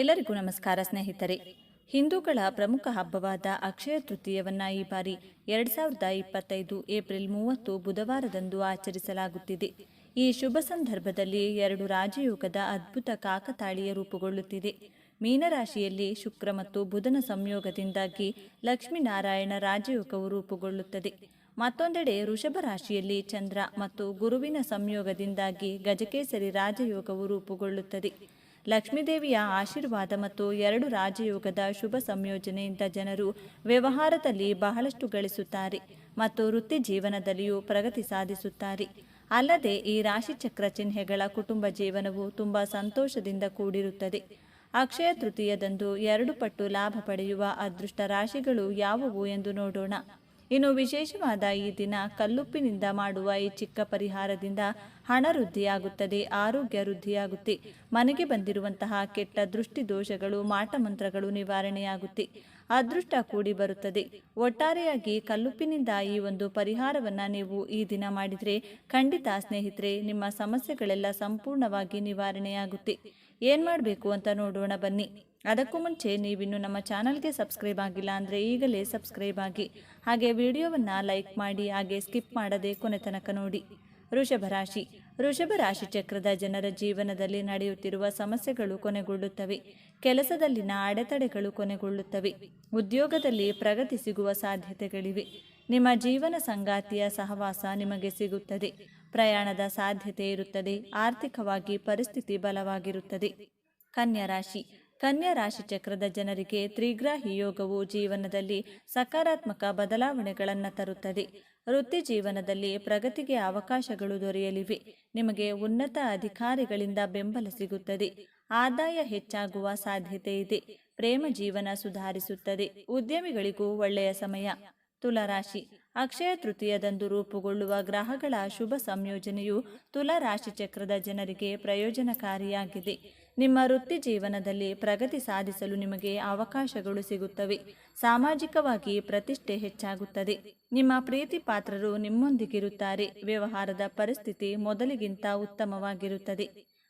ಎಲ್ಲರಿಗೂ ನಮಸ್ಕಾರ ಸ್ನೇಹಿತರೆ. ಹಿಂದೂಗಳ ಪ್ರಮುಖ ಹಬ್ಬವಾದ ಅಕ್ಷಯ ತೃತೀಯವನ್ನು ಈ ಬಾರಿ ಎರಡ್ ಸಾವಿರದ ಇಪ್ಪತ್ತೈದು ಏಪ್ರಿಲ್ ಮೂವತ್ತು ಬುಧವಾರದಂದು ಆಚರಿಸಲಾಗುತ್ತಿದೆ. ಈ ಶುಭ ಸಂದರ್ಭದಲ್ಲಿ ಎರಡು ರಾಜಯೋಗದ ಅದ್ಭುತ ಕಾಕತಾಳಿಯ ರೂಪುಗೊಳ್ಳುತ್ತಿದೆ. ಮೀನರಾಶಿಯಲ್ಲಿ ಶುಕ್ರ ಮತ್ತು ಬುಧನ ಸಂಯೋಗದಿಂದಾಗಿ ಲಕ್ಷ್ಮೀನಾರಾಯಣ ರಾಜಯೋಗವು ರೂಪುಗೊಳ್ಳುತ್ತದೆ. ಮತ್ತೊಂದೆಡೆ ವೃಷಭ ರಾಶಿಯಲ್ಲಿ ಚಂದ್ರ ಮತ್ತು ಗುರುವಿನ ಸಂಯೋಗದಿಂದಾಗಿ ಗಜಕೇಸರಿ ರಾಜಯೋಗವು ರೂಪುಗೊಳ್ಳುತ್ತದೆ. ಲಕ್ಷ್ಮೀದೇವಿಯ ಆಶೀರ್ವಾದ ಮತ್ತು ಎರಡು ರಾಜಯೋಗದ ಶುಭ ಸಂಯೋಜನೆಯಿಂದ ಜನರು ವ್ಯವಹಾರದಲ್ಲಿ ಬಹಳಷ್ಟು ಗಳಿಸುತ್ತಾರೆ ಮತ್ತು ವೃತ್ತಿ ಜೀವನದಲ್ಲಿಯೂ ಪ್ರಗತಿ ಸಾಧಿಸುತ್ತಾರೆ. ಅಲ್ಲದೆ ಈ ರಾಶಿಚಕ್ರ ಚಿಹ್ನೆಗಳ ಕುಟುಂಬ ಜೀವನವು ತುಂಬ ಸಂತೋಷದಿಂದ ಕೂಡಿರುತ್ತದೆ. ಅಕ್ಷಯ ತೃತೀಯದಂದು ಎರಡು ಪಟ್ಟು ಲಾಭ ಪಡೆಯುವ ಅದೃಷ್ಟ ರಾಶಿಗಳು ಯಾವುವು ಎಂದು ನೋಡೋಣ. ಇನ್ನು ವಿಶೇಷವಾದ ಈ ದಿನ ಕಲ್ಲುಪ್ಪಿನಿಂದ ಮಾಡುವ ಈ ಚಿಕ್ಕ ಪರಿಹಾರದಿಂದ ಹಣ ವೃದ್ಧಿಯಾಗುತ್ತದೆ, ಆರೋಗ್ಯ ವೃದ್ಧಿಯಾಗುತ್ತೆ. ಮನೆಗೆ ಬಂದಿರುವಂತಹ ಕೆಟ್ಟ ದೃಷ್ಟಿ ದೋಷಗಳು ಮಾಟಮಂತ್ರಗಳು ನಿವಾರಣೆಯಾಗುತ್ತೆ. ಅದೃಷ್ಟ ಕೂಡಿ ಬರುತ್ತದೆ. ಒಟ್ಟಾರೆಯಾಗಿ ಕಲ್ಲುಪ್ಪಿನಿಂದ ಈ ಒಂದು ಪರಿಹಾರವನ್ನು ನೀವು ಈ ದಿನ ಮಾಡಿದರೆ ಖಂಡಿತ ಸ್ನೇಹಿತರೆ, ನಿಮ್ಮ ಸಮಸ್ಯೆಗಳೆಲ್ಲ ಸಂಪೂರ್ಣವಾಗಿ ನಿವಾರಣೆಯಾಗುತ್ತೆ. ಏನು ಮಾಡಬೇಕು ಅಂತ ನೋಡೋಣ ಬನ್ನಿ. ಅದಕ್ಕೂ ಮುಂಚೆ ನೀವಿನ್ನು ನಮ್ಮ ಚಾನಲ್ಗೆ ಸಬ್ಸ್ಕ್ರೈಬ್ ಆಗಿಲ್ಲ ಅಂದರೆ ಈಗಲೇ ಸಬ್ಸ್ಕ್ರೈಬ್ ಆಗಿ. ಹಾಗೆ ವಿಡಿಯೋವನ್ನು ಲೈಕ್ ಮಾಡಿ, ಹಾಗೆ ಸ್ಕಿಪ್ ಮಾಡದೆ ಕೊನೆ ತನಕ ನೋಡಿ. ವೃಷಭ ರಾಶಿ. ವೃಷಭ ರಾಶಿ ಚಕ್ರದ ಜನರ ಜೀವನದಲ್ಲಿ ನಡೆಯುತ್ತಿರುವ ಸಮಸ್ಯೆಗಳು ಕೊನೆಗೊಳ್ಳುತ್ತವೆ. ಕೆಲಸದಲ್ಲಿನ ಅಡೆತಡೆಗಳು ಕೊನೆಗೊಳ್ಳುತ್ತವೆ. ಉದ್ಯೋಗದಲ್ಲಿ ಪ್ರಗತಿ ಸಿಗುವ ಸಾಧ್ಯತೆಗಳಿವೆ. ನಿಮ್ಮ ಜೀವನ ಸಂಗಾತಿಯ ಸಹವಾಸ ನಿಮಗೆ ಸಿಗುತ್ತದೆ. ಪ್ರಯಾಣದ ಸಾಧ್ಯತೆ ಇರುತ್ತದೆ. ಆರ್ಥಿಕವಾಗಿ ಪರಿಸ್ಥಿತಿ ಬಲವಾಗಿರುತ್ತದೆ. ಕನ್ಯಾ ರಾಶಿ. ಕನ್ಯಾ ರಾಶಿ ಚಕ್ರದ ಜನರಿಗೆ ತ್ರಿಗ್ರಾಹಿ ಯೋಗವು ಜೀವನದಲ್ಲಿ ಸಕಾರಾತ್ಮಕ ಬದಲಾವಣೆಗಳನ್ನು ತರುತ್ತದೆ. ವೃತ್ತಿ ಜೀವನದಲ್ಲಿ ಪ್ರಗತಿಗೆ ಅವಕಾಶಗಳು ದೊರೆಯಲಿವೆ. ನಿಮಗೆ ಉನ್ನತ ಅಧಿಕಾರಿಗಳಿಂದ ಬೆಂಬಲ ಸಿಗುತ್ತದೆ. ಆದಾಯ ಹೆಚ್ಚಾಗುವ ಸಾಧ್ಯತೆ ಇದೆ. ಪ್ರೇಮ ಜೀವನ ಸುಧಾರಿಸುತ್ತದೆ. ಉದ್ಯಮಿಗಳಿಗೂ ಒಳ್ಳೆಯ ಸಮಯ. ತುಲಾರಾಶಿ. ಅಕ್ಷಯ ತೃತೀಯದಂದು ರೂಪುಗೊಳ್ಳುವ ಗ್ರಹಗಳ ಶುಭ ಸಂಯೋಜನೆಯು ತುಲಾರಾಶಿ ಚಕ್ರದ ಜನರಿಗೆ ಪ್ರಯೋಜನಕಾರಿಯಾಗಿದೆ. ನಿಮ್ಮ ವೃತ್ತಿ ಜೀವನದಲ್ಲಿ ಪ್ರಗತಿ ಸಾಧಿಸಲು ನಿಮಗೆ ಅವಕಾಶಗಳು ಸಿಗುತ್ತವೆ. ಸಾಮಾಜಿಕವಾಗಿ ಪ್ರತಿಷ್ಠೆ ಹೆಚ್ಚಾಗುತ್ತದೆ. ನಿಮ್ಮ ಪ್ರೀತಿ ಪಾತ್ರರು ನಿಮ್ಮೊಂದಿಗಿರುತ್ತಾರೆ. ವ್ಯವಹಾರದ ಪರಿಸ್ಥಿತಿ ಮೊದಲಿಗಿಂತ ಉತ್ತಮವಾಗಿರುತ್ತದೆ.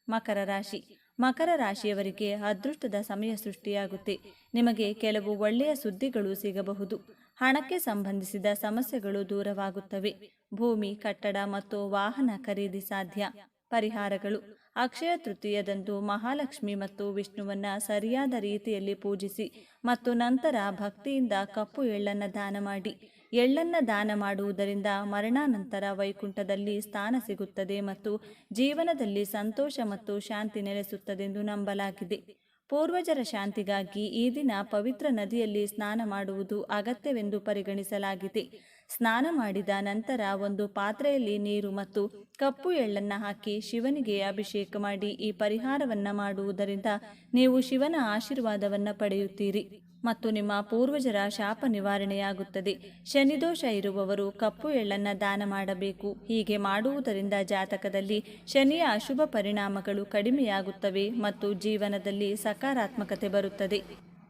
ಮಕರ ರಾಶಿ. ಮಕರ ರಾಶಿಯವರಿಗೆ ಅದೃಷ್ಟದ ಸಮಯ ಸೃಷ್ಟಿಯಾಗುತ್ತೆ. ನಿಮಗೆ ಕೆಲವು ಒಳ್ಳೆಯ ಸುದ್ದಿಗಳು ಸಿಗಬಹುದು. ಹಣಕ್ಕೆ ಸಂಬಂಧಿಸಿದ ಸಮಸ್ಯೆಗಳು ದೂರವಾಗುತ್ತವೆ. ಭೂಮಿ, ಕಟ್ಟಡ ಮತ್ತು ವಾಹನ ಖರೀದಿ ಸಾಧ್ಯ. ಪರಿಹಾರಗಳು. ಅಕ್ಷಯ ತೃತೀಯದಂದು ಮಹಾಲಕ್ಷ್ಮಿ ಮತ್ತು ವಿಷ್ಣುವನ್ನ ಸರಿಯಾದ ರೀತಿಯಲ್ಲಿ ಪೂಜಿಸಿ ಮತ್ತು ನಂತರ ಭಕ್ತಿಯಿಂದ ಕಪ್ಪು ಎಳ್ಳನ್ನು ದಾನ ಮಾಡಿ. ಎಳ್ಳನ್ನ ದಾನ ಮಾಡುವುದರಿಂದ ಮರಣಾನಂತರ ವೈಕುಂಠದಲ್ಲಿ ಸ್ಥಾನ ಸಿಗುತ್ತದೆ ಮತ್ತು ಜೀವನದಲ್ಲಿ ಸಂತೋಷ ಮತ್ತು ಶಾಂತಿ ನೆಲೆಸುತ್ತದೆಂದು ನಂಬಲಾಗಿದೆ. ಪೂರ್ವಜರ ಶಾಂತಿಗಾಗಿ ಈ ದಿನ ಪವಿತ್ರ ನದಿಯಲ್ಲಿ ಸ್ನಾನ ಮಾಡುವುದು ಅಗತ್ಯವೆಂದು ಪರಿಗಣಿಸಲಾಗಿದೆ. ಸ್ನಾನ ಮಾಡಿದ ನಂತರ ಒಂದು ಪಾತ್ರೆಯಲ್ಲಿ ನೀರು ಮತ್ತು ಕಪ್ಪು ಎಳ್ಳನ್ನು ಹಾಕಿ ಶಿವನಿಗೆ ಅಭಿಷೇಕ ಮಾಡಿ ಈ ಪರಿಹಾರವನ್ನು ಮಾಡುವುದರಿಂದ ನೀವು ಶಿವನ ಆಶೀರ್ವಾದವನ್ನು ಪಡೆಯುತ್ತೀರಿ. ಮತ್ತು ನಿಮ್ಮ ಪೂರ್ವಜರ ಶಾಪ ನಿವಾರಣೆಯಾಗುತ್ತದೆ. ಶನಿದೋಷ ಇರುವವರು ಕಪ್ಪು ಎಳ್ಳನ್ನು ದಾನ ಮಾಡಬೇಕು. ಹೀಗೆ ಮಾಡುವುದರಿಂದ ಜಾತಕದಲ್ಲಿ ಶನಿಯ ಅಶುಭ ಪರಿಣಾಮಗಳು ಕಡಿಮೆಯಾಗುತ್ತವೆ ಮತ್ತು ಜೀವನದಲ್ಲಿ ಸಕಾರಾತ್ಮಕತೆ ಬರುತ್ತದೆ.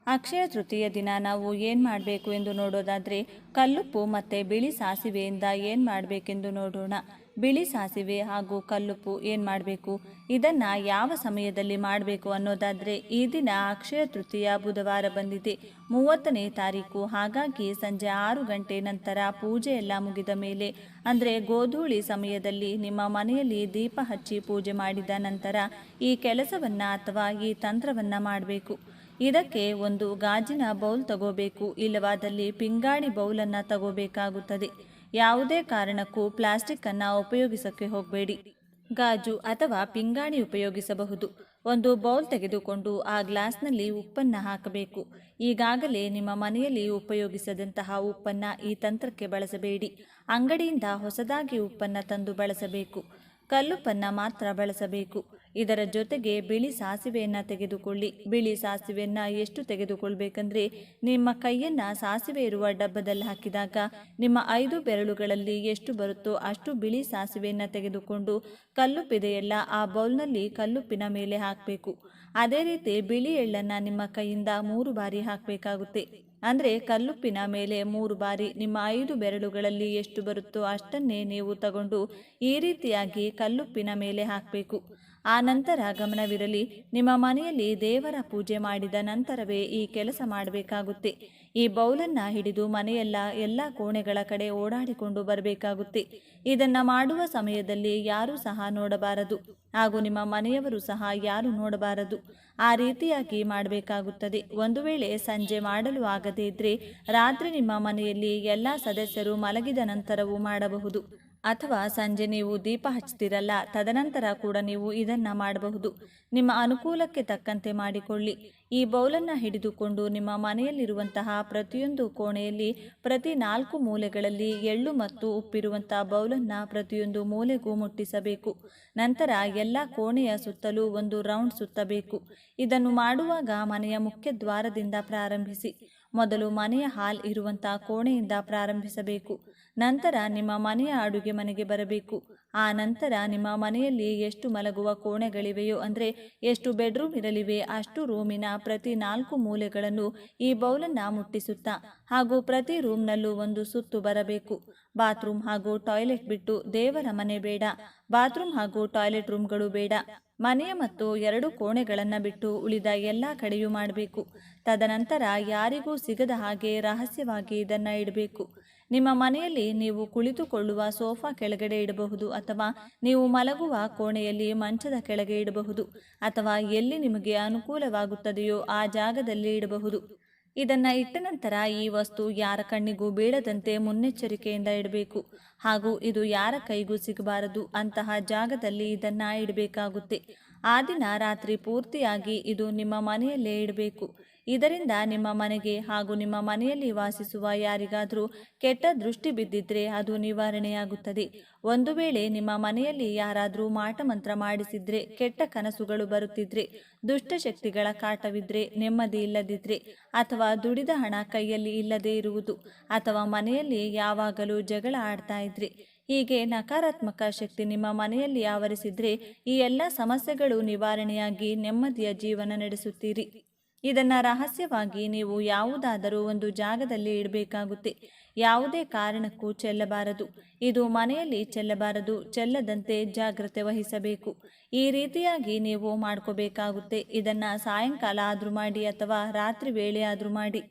ಅಕ್ಷಯ ತೃತೀಯ ದಿನ ನಾವು ಏನು ಮಾಡಬೇಕು ಎಂದು ನೋಡೋದಾದರೆ ಕಲ್ಲುಪ್ಪು ಮತ್ತು ಬಿಳಿ ಸಾಸಿವೆಯಿಂದ ಏನು ಮಾಡಬೇಕೆಂದು ನೋಡೋಣ. ಬಿಳಿ ಸಾಸಿವೆ ಹಾಗೂ ಕಲ್ಲುಪ್ಪು ಏನು ಮಾಡಬೇಕು? ಇದನ್ನು ಯಾವ ಸಮಯದಲ್ಲಿ ಮಾಡಬೇಕು ಅನ್ನೋದಾದರೆ ಈ ದಿನ ಅಕ್ಷಯ ತೃತೀಯ ಬುಧವಾರ ಬಂದಿದೆ. ಮೂವತ್ತನೇ ತಾರೀಕು. ಹಾಗಾಗಿ ಸಂಜೆ ಆರು ಗಂಟೆ ನಂತರ ಪೂಜೆ ಎಲ್ಲ ಮುಗಿದ ಮೇಲೆ, ಅಂದರೆ ಗೋಧೂಳಿ ಸಮಯದಲ್ಲಿ ನಿಮ್ಮ ಮನೆಯಲ್ಲಿ ದೀಪ ಹಚ್ಚಿ ಪೂಜೆ ಮಾಡಿದ ನಂತರ ಈ ಕೆಲಸವನ್ನು ಅಥವಾ ಈ ತಂತ್ರವನ್ನು ಮಾಡಬೇಕು. ಇದಕ್ಕೆ ಒಂದು ಗಾಜಿನ ಬೌಲ್ ತಗೋಬೇಕು. ಇಲ್ಲವಾದಲ್ಲಿ ಪಿಂಗಾಣಿ ಬೌಲನ್ನು ತಗೋಬೇಕಾಗುತ್ತದೆ. ಯಾವುದೇ ಕಾರಣಕ್ಕೂ ಪ್ಲಾಸ್ಟಿಕ್ಕನ್ನು ಉಪಯೋಗಿಸಕ್ಕೆ ಹೋಗಬೇಡಿ. ಗಾಜು ಅಥವಾ ಪಿಂಗಾಣಿ ಉಪಯೋಗಿಸಬಹುದು. ಒಂದು ಬೌಲ್ ತೆಗೆದುಕೊಂಡು ಆ ಗ್ಲಾಸ್ನಲ್ಲಿ ಉಪ್ಪನ್ನು ಹಾಕಬೇಕು. ಈಗಾಗಲೇ ನಿಮ್ಮ ಮನೆಯಲ್ಲಿ ಉಪಯೋಗಿಸದಂತಹ ಉಪ್ಪನ್ನು ಈ ತಂತ್ರಕ್ಕೆ ಬಳಸಬೇಡಿ. ಅಂಗಡಿಯಿಂದ ಹೊಸದಾಗಿ ಉಪ್ಪನ್ನು ತಂದು ಬಳಸಬೇಕು. ಕಲ್ಲುಪ್ಪನ್ನು ಮಾತ್ರ ಬಳಸಬೇಕು. ಇದರ ಜೊತೆಗೆ ಬಿಳಿ ಸಾಸಿವೆಯನ್ನು ತೆಗೆದುಕೊಳ್ಳಿ. ಬಿಳಿ ಸಾಸಿವೆಯನ್ನು ಎಷ್ಟು ತೆಗೆದುಕೊಳ್ಬೇಕಂದ್ರೆ ನಿಮ್ಮ ಕೈಯನ್ನು ಸಾಸಿವೆ ಇರುವ ಡಬ್ಬದಲ್ಲಿ ಹಾಕಿದಾಗ ನಿಮ್ಮ ಐದು ಬೆರಳುಗಳಲ್ಲಿ ಎಷ್ಟು ಬರುತ್ತೋ ಅಷ್ಟು ಬಿಳಿ ಸಾಸಿವೆಯನ್ನು ತೆಗೆದುಕೊಂಡು ಕಲ್ಲುಪ್ಪಿದೆಯಲ್ಲ ಆ ಬೌಲ್ನಲ್ಲಿ ಕಲ್ಲುಪ್ಪಿನ ಮೇಲೆ ಹಾಕಬೇಕು. ಅದೇ ರೀತಿ ಬಿಳಿ ಎಳ್ಳನ್ನು ನಿಮ್ಮ ಕೈಯಿಂದ ಮೂರು ಬಾರಿ ಹಾಕಬೇಕಾಗುತ್ತೆ. ಅಂದರೆ ಕಲ್ಲುಪ್ಪಿನ ಮೇಲೆ ಮೂರು ಬಾರಿ ನಿಮ್ಮ ಐದು ಬೆರಳುಗಳಲ್ಲಿ ಎಷ್ಟು ಬರುತ್ತೋ ಅಷ್ಟನ್ನೇ ನೀವು ತಗೊಂಡು ಈ ರೀತಿಯಾಗಿ ಕಲ್ಲುಪ್ಪಿನ ಮೇಲೆ ಹಾಕಬೇಕು. ಆ ನಂತರ ಗಮನವಿರಲಿ, ನಿಮ್ಮ ಮನೆಯಲ್ಲಿ ದೇವರ ಪೂಜೆ ಮಾಡಿದ ನಂತರವೇ ಈ ಕೆಲಸ ಮಾಡಬೇಕಾಗುತ್ತೆ. ಈ ಬೌಲನ್ನ ಹಿಡಿದು ಮನೆಯೆಲ್ಲ ಎಲ್ಲ ಕೋಣೆಗಳ ಕಡೆ ಓಡಾಡಿಕೊಂಡು ಬರಬೇಕಾಗುತ್ತೆ. ಇದನ್ನ ಮಾಡುವ ಸಮಯದಲ್ಲಿ ಯಾರೂ ಸಹ ನೋಡಬಾರದು. ಹಾಗೂ ನಿಮ್ಮ ಮನೆಯವರು ಸಹ ಯಾರು ನೋಡಬಾರದು. ಆ ರೀತಿಯಾಗಿ ಮಾಡಬೇಕಾಗುತ್ತದೆ. ಒಂದು ವೇಳೆ ಸಂಜೆ ಮಾಡಲು ಆಗದೇ ಇದ್ರೆ, ರಾತ್ರಿ ನಿಮ್ಮ ಮನೆಯಲ್ಲಿ ಎಲ್ಲ ಸದಸ್ಯರು ಮಲಗಿದ ನಂತರವೂ ಮಾಡಬಹುದು. ಅಥವಾ ಸಂಜೆ ನೀವು ದೀಪ ಹಚ್ತಿರಲ್ಲ, ತದನಂತರ ಕೂಡ ನೀವು ಇದನ್ನ ಮಾಡಬಹುದು. ನಿಮ್ಮ ಅನುಕೂಲಕ್ಕೆ ತಕ್ಕಂತೆ ಮಾಡಿಕೊಳ್ಳಿ. ಈ ಬೌಲನ್ನು ಹಿಡಿದುಕೊಂಡು ನಿಮ್ಮ ಮನೆಯಲ್ಲಿರುವಂತಹ ಪ್ರತಿಯೊಂದು ಕೋಣೆಯಲ್ಲಿ ಪ್ರತಿ ನಾಲ್ಕು ಮೂಲೆಗಳಲ್ಲಿ ಎಳ್ಳು ಮತ್ತು ಉಪ್ಪಿರುವಂತಹ ಬೌಲನ್ನು ಪ್ರತಿಯೊಂದು ಮೂಲೆಗೂ ಮುಟ್ಟಿಸಬೇಕು. ನಂತರ ಎಲ್ಲ ಕೋಣೆಯ ಸುತ್ತಲೂ ಒಂದು ರೌಂಡ್ ಸುತ್ತಬೇಕು. ಇದನ್ನು ಮಾಡುವಾಗ ಮನೆಯ ಮುಖ್ಯ ದ್ವಾರದಿಂದ ಪ್ರಾರಂಭಿಸಿ. ಮೊದಲು ಮನೆಯ ಹಾಲ್ ಇರುವಂತಹ ಕೋಣೆಯಿಂದ ಪ್ರಾರಂಭಿಸಬೇಕು. ನಂತರ ನಿಮ್ಮ ಮನೆಯ ಅಡುಗೆ ಮನೆಗೆ ಬರಬೇಕು. ಆ ನಂತರ ನಿಮ್ಮ ಮನೆಯಲ್ಲಿ ಎಷ್ಟು ಮಲಗುವ ಕೋಣೆಗಳಿವೆಯೋ ಅಂದರೆ ಎಷ್ಟು ಬೆಡ್ರೂಮ್ ಇರಲಿವೆ ಅಷ್ಟು ರೂಮಿನ ಪ್ರತಿ ನಾಲ್ಕು ಮೂಲೆಗಳನ್ನು ಈ ಬೌಲನ್ನು ಮುಟ್ಟಿಸುತ್ತಾ ಹಾಗೂ ಪ್ರತಿ ರೂಮ್ನಲ್ಲೂ ಒಂದು ಸುತ್ತು ಬರಬೇಕು. ಬಾತ್ರೂಮ್ ಹಾಗೂ ಟಾಯ್ಲೆಟ್ ಬಿಟ್ಟು ದೇವರ ಮನೆ ಬೇಡ. ಬಾತ್ರೂಮ್ ಹಾಗೂ ಟಾಯ್ಲೆಟ್ ರೂಮ್ಗಳು ಬೇಡ. ಮನೆಯ ಮತ್ತು ಎರಡು ಕೋಣೆಗಳನ್ನು ಬಿಟ್ಟು ಉಳಿದ ಎಲ್ಲ ಕಡೆಯೂ ಮಾಡಬೇಕು. ತದನಂತರ ಯಾರಿಗೂ ಸಿಗದ ಹಾಗೆ ರಹಸ್ಯವಾಗಿ ಇದನ್ನು ಇಡಬೇಕು. ನಿಮ್ಮ ಮನೆಯಲ್ಲಿ ನೀವು ಕುಳಿತುಕೊಳ್ಳುವ ಸೋಫಾ ಕೆಳಗಡೆ ಇಡಬಹುದು ಅಥವಾ ನೀವು ಮಲಗುವ ಕೋಣೆಯಲ್ಲಿ ಮಂಚದ ಕೆಳಗೆ ಇಡಬಹುದು ಅಥವಾ ಎಲ್ಲಿ ನಿಮಗೆ ಅನುಕೂಲವಾಗುತ್ತದೆಯೋ ಆ ಜಾಗದಲ್ಲಿ ಇಡಬಹುದು. ಇದನ್ನ ಇಟ್ಟ ನಂತರ ಈ ವಸ್ತು ಯಾರ ಕಣ್ಣಿಗೂ ಬೀಳದಂತೆ ಮುನ್ನೆಚ್ಚರಿಕೆಯಿಂದ ಇಡಬೇಕು. ಹಾಗೂ ಇದು ಯಾರ ಕೈಗೂ ಸಿಗಬಾರದು ಅಂತಹ ಜಾಗದಲ್ಲಿ ಇದನ್ನ ಇಡಬೇಕಾಗುತ್ತೆ. ಆ ದಿನ ರಾತ್ರಿ ಪೂರ್ತಿಯಾಗಿ ಇದು ನಿಮ್ಮ ಮನೆಯಲ್ಲೇ ಇಡಬೇಕು. ಇದರಿಂದ ನಿಮ್ಮ ಮನೆಗೆ ಹಾಗೂ ನಿಮ್ಮ ಮನೆಯಲ್ಲಿ ವಾಸಿಸುವ ಯಾರಿಗಾದರೂ ಕೆಟ್ಟ ದೃಷ್ಟಿ ಬಿದ್ದಿದ್ರೆ ಅದು ನಿವಾರಣೆಯಾಗುತ್ತದೆ. ಒಂದು ವೇಳೆ ನಿಮ್ಮ ಮನೆಯಲ್ಲಿ ಯಾರಾದರೂ ಮಾಟಮಂತ್ರ ಮಾಡಿಸಿದ್ರೆ, ಕೆಟ್ಟ ಕನಸುಗಳು ಬರುತ್ತಿದ್ರೆ ದುಷ್ಟಶಕ್ತಿಗಳ ಕಾಟವಿದ್ರೆ, ನೆಮ್ಮದಿ ಇಲ್ಲದಿದ್ರೆ, ಅಥವಾ ದುಡಿದ ಹಣ ಕೈಯಲ್ಲಿ ಇಲ್ಲದೇ ಇರುವುದು, ಅಥವಾ ಮನೆಯಲ್ಲಿ ಯಾವಾಗಲೂ ಜಗಳ ಆಡ್ತಾ ಇದ್ರೆ, ಹೀಗೆ ನಕಾರಾತ್ಮಕ ಶಕ್ತಿ ನಿಮ್ಮ ಮನೆಯಲ್ಲಿ ಆವರಿಸಿದ್ರೆ, ಈ ಎಲ್ಲ ಸಮಸ್ಯೆಗಳು ನಿವಾರಣೆಯಾಗಿ ನೆಮ್ಮದಿಯ ಜೀವನ ನಡೆಸುತ್ತೀರಿ. ಇದನ್ನ ರಹಸ್ಯವಾಗಿ ನೀವು ಯಾವುದಾದರೂ ಒಂದು ಜಾಗದಲ್ಲಿ ಇಡಬೇಕಾಗುತ್ತೆ. ಯಾವುದೇ ಕಾರಣಕ್ಕೂ ಚೆಲ್ಲಬಾರದು. ಇದು ಮನೆಯಲ್ಲಿ ಚೆಲ್ಲಬಾರದು. ಚೆಲ್ಲದಂತೆ ಜಾಗ್ರತೆ ವಹಿಸಬೇಕು. ಈ ರೀತಿಯಾಗಿ ನೀವು ಮಾಡ್ಕೋಬೇಕಾಗುತ್ತೆ. ಇದನ್ನು ಸಾಯಂಕಾಲ ಆದರೂ ಮಾಡಿ ಅಥವಾ ರಾತ್ರಿ ವೇಳೆ ಆದರೂ ಮಾಡಿ.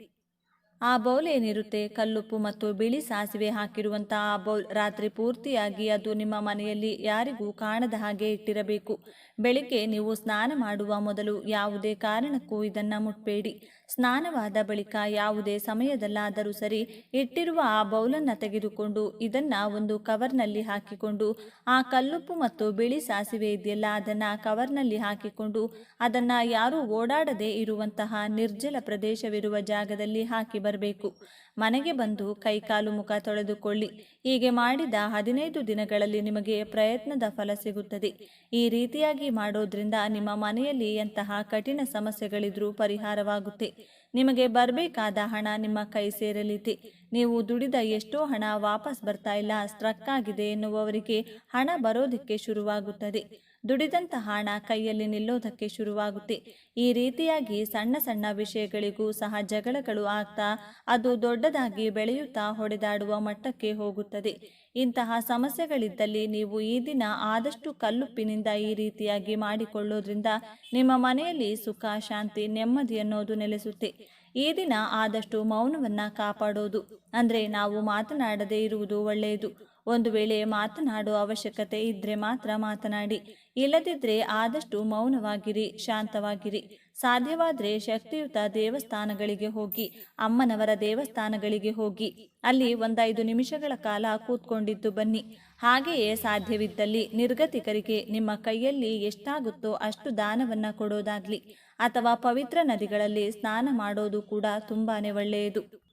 ಆ ಬೌಲ್ ಏನಿರುತ್ತೆ? ಕಲ್ಲುಪ್ಪು ಮತ್ತು ಬಿಳಿ ಸಾಸಿವೆ ಹಾಕಿರುವಂತಹ ಆ ಬೌಲ್ ರಾತ್ರಿ ಪೂರ್ತಿಯಾಗಿ ಅದು ನಿಮ್ಮ ಮನೆಯಲ್ಲಿ ಯಾರಿಗೂ ಕಾಣದ ಹಾಗೆ ಇಟ್ಟಿರಬೇಕು. ಬೆಳಿಗ್ಗೆ ನೀವು ಸ್ನಾನ ಮಾಡುವ ಮೊದಲು ಯಾವುದೇ ಕಾರಣಕ್ಕೂ ಇದನ್ನು ಮುಟ್ಬೇಡಿ. ಸ್ನಾನವಾದ ಬಳಿಕ ಯಾವುದೇ ಸಮಯದಲ್ಲಾದರೂ ಸರಿ ಇಟ್ಟಿರುವ ಆ ಬೌಲನ್ನು ತೆಗೆದುಕೊಂಡು ಇದನ್ನ ಒಂದು ಕವರ್ನಲ್ಲಿ ಹಾಕಿಕೊಂಡು, ಆ ಕಲ್ಲುಪ್ಪು ಮತ್ತು ಬಿಳಿ ಸಾಸಿವೆ ಇದೆಯಲ್ಲ ಅದನ್ನು ಕವರ್ನಲ್ಲಿ ಹಾಕಿಕೊಂಡು ಅದನ್ನು ಯಾರೂ ಓಡಾಡದೆ ಇರುವಂತಹ ನಿರ್ಜಲ ಪ್ರದೇಶವಿರುವ ಜಾಗದಲ್ಲಿ ಹಾಕಿ ಬರಬೇಕು. ಮನೆಗೆ ಬಂದು ಕೈಕಾಲು ಮುಖ ತೊಳೆದುಕೊಳ್ಳಿ. ಹೀಗೆ ಮಾಡಿದ ಹದಿನೈದು ದಿನಗಳಲ್ಲಿ ನಿಮಗೆ ಪ್ರಯತ್ನದ ಫಲ ಸಿಗುತ್ತದೆ. ಈ ರೀತಿಯಾಗಿ ಮಾಡೋದ್ರಿಂದ ನಿಮ್ಮ ಮನೆಯಲ್ಲಿ ಎಂತಹ ಕಠಿಣ ಸಮಸ್ಯೆಗಳಿದ್ರೂ ಪರಿಹಾರವಾಗುತ್ತೆ. ನಿಮಗೆ ಬರಬೇಕಾದ ಹಣ ನಿಮ್ಮ ಕೈ ಸೇರಲಿದೆ. ನೀವು ದುಡಿದ ಎಷ್ಟೋ ಹಣ ವಾಪಸ್ ಬರ್ತಾ ಇಲ್ಲ, ಸ್ಟ್ರಕ್ ಆಗಿದೆ ಎನ್ನುವವರಿಗೆ ಹಣ ಬರೋದಕ್ಕೆ ಶುರುವಾಗುತ್ತದೆ. ದುಡಿದಂತ ಹಣ ಕೈಯಲ್ಲಿ ನಿಲ್ಲೋದಕ್ಕೆ ಶುರುವಾಗುತ್ತೆ. ಈ ರೀತಿಯಾಗಿ ಸಣ್ಣ ಸಣ್ಣ ವಿಷಯಗಳಿಗೂ ಸಹ ಜಗಳಗಳು ಆಗ್ತಾ, ಅದು ದೊಡ್ಡದಾಗಿ ಬೆಳೆಯುತ್ತಾ ಹೊಡೆದಾಡುವ ಮಟ್ಟಕ್ಕೆ ಹೋಗುತ್ತದೆ. ಇಂತಹ ಸಮಸ್ಯೆಗಳಿದ್ದಲ್ಲಿ ನೀವು ಈ ದಿನ ಆದಷ್ಟು ಕಲ್ಲುಪ್ಪಿನಿಂದ ಈ ರೀತಿಯಾಗಿ ಮಾಡಿಕೊಳ್ಳೋದ್ರಿಂದ ನಿಮ್ಮ ಮನೆಯಲ್ಲಿ ಸುಖ, ಶಾಂತಿ, ನೆಮ್ಮದಿ ಅನ್ನೋದು ನೆಲೆಸುತ್ತೆ. ಈ ದಿನ ಆದಷ್ಟು ಮೌನವನ್ನ ಕಾಪಾಡೋದು. ಅಂದ್ರೆ ನಾವು ಮಾತನಾಡದೇ ಇರುವುದು ಒಳ್ಳೆಯದು. ಒಂದು ವೇಳೆ ಮಾತನಾಡುವ ಅವಶ್ಯಕತೆ ಇದ್ರೆ ಮಾತ್ರ ಮಾತನಾಡಿ. ಇಲ್ಲದಿದ್ರೆ ಆದಷ್ಟು ಮೌನವಾಗಿರಿ, ಶಾಂತವಾಗಿರಿ. ಸಾಧ್ಯವಾದ್ರೆ ಶಕ್ತಿಯುತ ದೇವಸ್ಥಾನಗಳಿಗೆ ಹೋಗಿ, ಅಮ್ಮನವರ ದೇವಸ್ಥಾನಗಳಿಗೆ ಹೋಗಿ. ಅಲ್ಲಿ ಒಂದೈದು ನಿಮಿಷಗಳ ಕಾಲ ಕೂತ್ಕೊಂಡಿದ್ದು ಬನ್ನಿ. ಹಾಗೆಯೇ ಸಾಧ್ಯವಿದ್ದಲ್ಲಿ ನಿರ್ಗತಿಕರಿಗೆ ನಿಮ್ಮ ಕೈಯಲ್ಲಿ ಎಷ್ಟಾಗುತ್ತೋ ಅಷ್ಟು ದಾನವನ್ನ ಕೊಡೋದಾಗ್ಲಿ. ಅಥವಾ ಪವಿತ್ರ ನದಿಗಳಲ್ಲಿ ಸ್ನಾನ ಮಾಡೋದು ಕೂಡ ತುಂಬಾನೇ ಒಳ್ಳೆಯದು.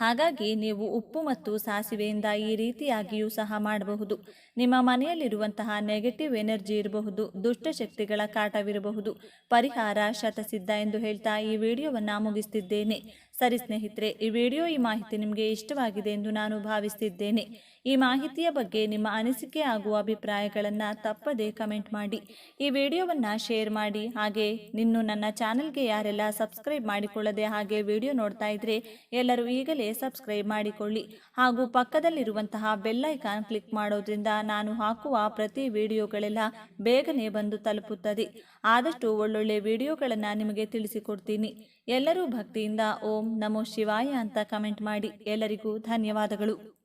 ಹಾಗಾಗಿ ನೀವು ಉಪ್ಪು ಮತ್ತು ಸಾಸಿವೆಯಿಂದ ಈ ರೀತಿಯಾಗಿಯೂ ಸಹ ಮಾಡಬಹುದು. ನಿಮ್ಮ ಮನೆಯಲ್ಲಿರುವಂತಹ ನೆಗೆಟಿವ್ ಎನರ್ಜಿ ಇರಬಹುದು ದುಷ್ಟಶಕ್ತಿಗಳ ಕಾಟವಿರಬಹುದು. ಪರಿಹಾರ ಶತಸಿದ್ಧ ಎಂದು ಹೇಳ್ತಾ ಈ ವಿಡಿಯೋವನ್ನು ಮುಗಿಸ್ತಿದ್ದೇನೆ. ಸರಿ ಸ್ನೇಹಿತರೆ, ಈ ವಿಡಿಯೋ, ಈ ಮಾಹಿತಿ ನಿಮಗೆ ಇಷ್ಟವಾಗಿದೆ ಎಂದು ನಾನು ಭಾವಿಸುತ್ತಿದ್ದೇನೆ ಈ ಮಾಹಿತಿಯ ಬಗ್ಗೆ ನಿಮ್ಮ ಅನಿಸಿಕೆ ಹಾಗೂ ಅಭಿಪ್ರಾಯಗಳನ್ನು ತಪ್ಪದೇ ಕಮೆಂಟ್ ಮಾಡಿ. ಈ ವಿಡಿಯೋವನ್ನು ಶೇರ್ ಮಾಡಿ. ಹಾಗೆ ನಿನ್ನು ನನ್ನ ಚಾನಲ್ಗೆ ಯಾರೆಲ್ಲ ಸಬ್ಸ್ಕ್ರೈಬ್ ಮಾಡಿಕೊಳ್ಳದೆ ಹಾಗೆ ವಿಡಿಯೋ ನೋಡ್ತಾ ಇದ್ರೆ ಎಲ್ಲರೂ ಈಗಲೇ ಸಬ್ಸ್ಕ್ರೈಬ್ ಮಾಡಿಕೊಳ್ಳಿ. ಹಾಗೂ ಪಕ್ಕದಲ್ಲಿರುವಂತಹ ಬೆಲ್ಲೈಕಾನ್ ಕ್ಲಿಕ್ ಮಾಡೋದ್ರಿಂದ ನಾನು ಹಾಕುವ ಪ್ರತಿ ವಿಡಿಯೋಗಳೆಲ್ಲ ಬೇಗನೆ ಬಂದು ತಲುಪುತ್ತದೆ. ಆದಷ್ಟು ಒಳ್ಳೊಳ್ಳೆ ವಿಡಿಯೋಗಳನ್ನು ನಿಮಗೆ ತಿಳಿಸಿಕೊಡ್ತೀನಿ. ಎಲ್ಲರೂ ಭಕ್ತಿಯಿಂದ ಓಂ ನಮೋ ಶಿವಾಯ ಅಂತ ಕಮೆಂಟ್ ಮಾಡಿ ಎಲ್ಲರಿಗೂ ಧನ್ಯವಾದಗಳು.